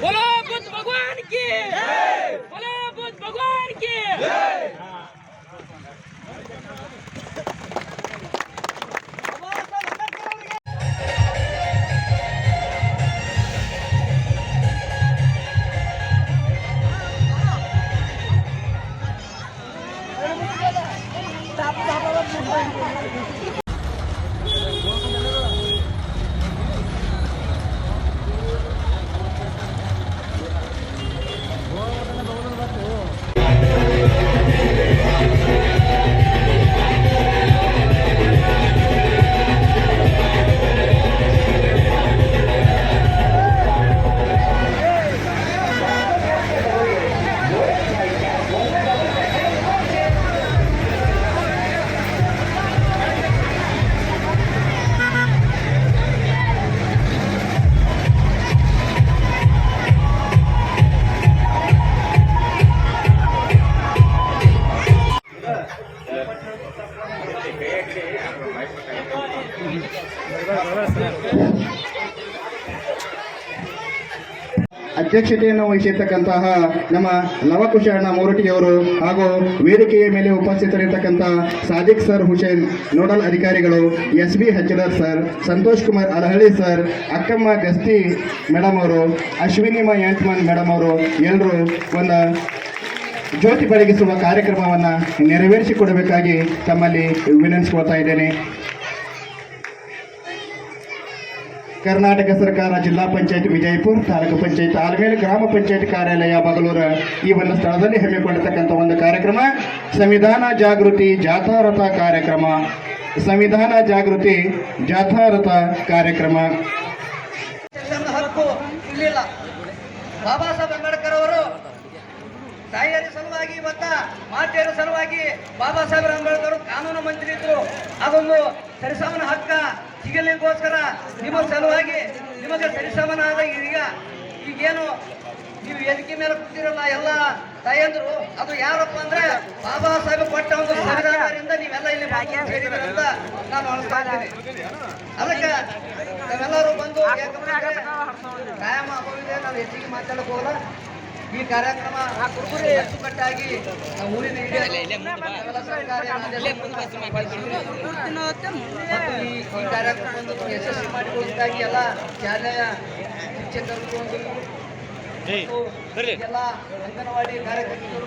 બોલો બુદ્ધ ભગવાન કી બોલો બુદ્ધ ભગવાન કી Tap tap tap tap ಅಧ್ಯಕ್ಷತೆಯನ್ನು ವಹಿಸಿರ್ತಕ್ಕಂತಹ ನಮ್ಮ ಲವಕುಶಣ್ಣ ಮೂರಟಿಯವರು ಹಾಗೂ ವೇದಿಕೆಯ ಮೇಲೆ ಉಪಸ್ಥಿತರಿರ್ತಕ್ಕಂಥ ಸಾದಿಕ್ ಸರ್, ಹುಸೇನ್, ನೋಡಲ್ ಅಧಿಕಾರಿಗಳು S B Hachchadar sir, Santosh Kumar Alahalli sir, Akkamma Gasti madam ಅವರು, ಅಶ್ವಿನಿಮ ಯಂಟ್ಮನ್ ಮೇಡಮ್ ಅವರು ಎಲ್ಲರೂ ಒಂದು ಜ್ಯೋತಿ ಬೆಳಗಿಸುವ ಕಾರ್ಯಕ್ರಮವನ್ನು ನೆರವೇರಿಸಿಕೊಡಬೇಕಾಗಿ ತಮ್ಮಲ್ಲಿ ವಿನಂತಿಸ್ಕೊಳ್ತಾ ಇದ್ದೇನೆ. ಕರ್ನಾಟಕ ಸರ್ಕಾರ ಜಿಲ್ಲಾ ಪಂಚಾಯತ್ ವಿಜಯಪುರ, ತಾಲೂಕು ಪಂಚಾಯತ್ ಆಲ್ಮೇಲೆ, ಗ್ರಾಮ ಪಂಚಾಯತ್ ಕಾರ್ಯಾಲಯ, ಬಗಲೂರ ಈ ಒಂದು ಸ್ಥಳದಲ್ಲಿ ಹಮ್ಮಿಕೊಂಡಿರ್ತಕ್ಕಂಥ ಒಂದು ಕಾರ್ಯಕ್ರಮ, ಸಂವಿಧಾನ ಜಾಗೃತಿ ಜಾಥಾರಥ ಕಾರ್ಯಕ್ರಮ. ಸಂವಿಧಾನ ಜಾಗೃತಿ ಜಾಥಾರಥ ಕಾರ್ಯಕ್ರಮ. ಬಾಬಾ ಸಾಹೇಬ್ ತಾಯಿಯರ ಸಲುವಾಗಿ ಇವತ್ತ ಮಾತೆಯರ ಸಲುವಾಗಿ ಬಾಬಾ ಸಾಹೇಬ್ ಅಂಬೇಡ್ಕರ್ ಕಾನೂನು ಮಂತ್ರಿ ಇದ್ರು ಅದೊಂದು ಸರಿಸಮನ ಹಕ್ಕ. ಸಿಗಲಿಕ್ಕೋಸ್ಕರ ನಿಮ್ಮ ಸಲುವಾಗಿ ನಿಮಗೆ ಸರಿಸಮನಾದ ಈಗ ಈಗೇನು ನೀವು ವೇದಿಕೆ ಮೇಲೆ ಕೂತಿರಲ್ಲ ಎಲ್ಲ ತಾಯಂದ್ರು, ಅದು ಯಾರಪ್ಪ ಅಂದ್ರೆ ಬಾಬಾ ಸಾಹೇಬ್ ಕೊಟ್ಟ ಒಂದು ಸಂವಿಧಾನದಿಂದ ನೀವೆಲ್ಲ ಇಲ್ಲಿ ಅಂತ ನಾನು ಅನ್ಸ್ತಾ ಅದಕ್ಕೆ ನಾವೆಲ್ಲರೂ ಬಂದು ಯಾಕಂದ್ರೆ ಕಾಯಂ ಆಗೋಗಿದೆ ನಾವು ಹೆಚ್ಚಿಗೆ ಮಾತಾಡಕ್ಕೆ ಹೋಗಲ್ಲ ಈ ಕಾರ್ಯಕ್ರಮ ಅಚ್ಚುಕಟ್ಟಾಗಿ ನಾವು ಊರಿನ ಈ ಕಾರ್ಯಕ್ರಮವನ್ನು ಯಶಸ್ವಿ ಮಾಡಿಕೊಳ್ಳುವುದಾಗಿ ಎಲ್ಲ ಶಾಲೆಯ ಶಿಕ್ಷಕರು ಎಲ್ಲ ಅಂಗನವಾಡಿ ಕಾರ್ಯಕರ್ತರು